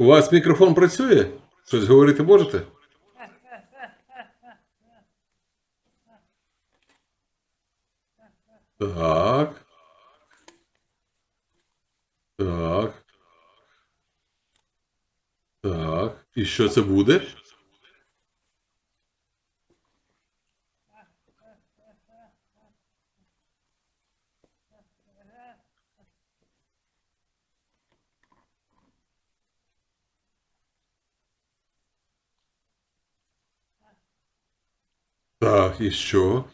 У вас мікрофон працює? Щось говорити можете? Так. Так. Так. І що це буде? Так, і що?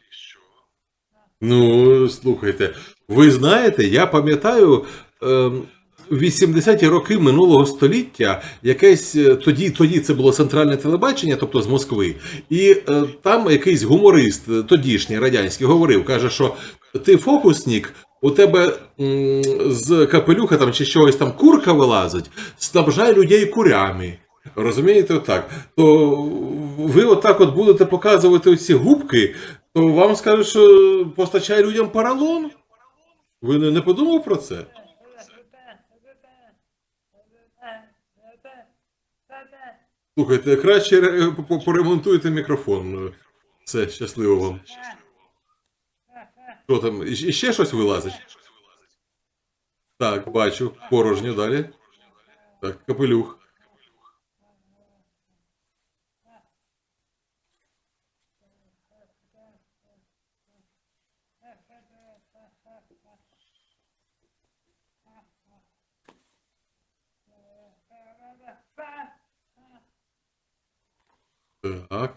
Ну, слухайте, ви знаєте, я пам'ятаю ем, 80-ті роки минулого століття, якесь е, тоді, тоді це було центральне телебачення, тобто з Москви, і е, там якийсь гуморист, е, тодішній радянський, говорив, каже, що ти фокусник, у тебе м, з капелюха там чи чогось там курка вилазить, снабжай людей курями. Розумієте, отак. То ви отак от будете показувати оці губки, то вам скажуть, що постачає людям поролон. Ви не, не подумав про це? Слухайте, краще поремонтуйте мікрофон. Все, щасливо вам. Що там? І ще щось вилазить? Так, бачу. Порожньо далі. Так, капелюх. Так.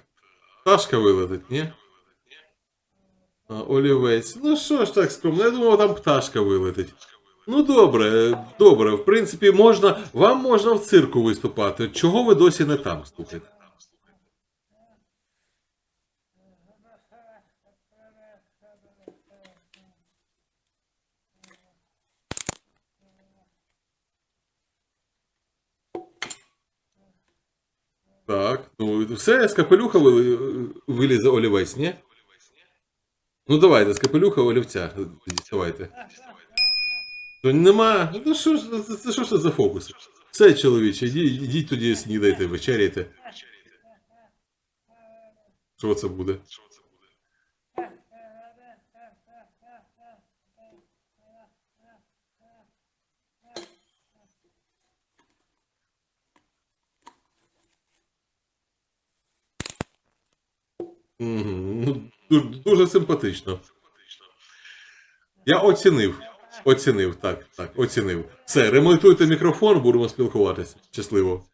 Пташка вилетить, ні? А, олівець. Ну що ж так скромно, я думав, там пташка вилетить. Ну добре, добре. В принципі, можна, вам можна в цирку виступати. Чого ви досі не там слухайте? Так, ну все, з капелюха вилізе олівець, ні? Ну давайте, з капелюха олівця. Діставайте. То нема. Ну що ж, це, що ж це за фокус? Все, чоловіче, йдіть тоді снідайте, вечеряйте. Що це буде? Ну, дуже симпатично. Я оцінив. Оцінив, так, так, оцінив. Все, ремонтуйте мікрофон, будемо спілкуватися. Щасливо.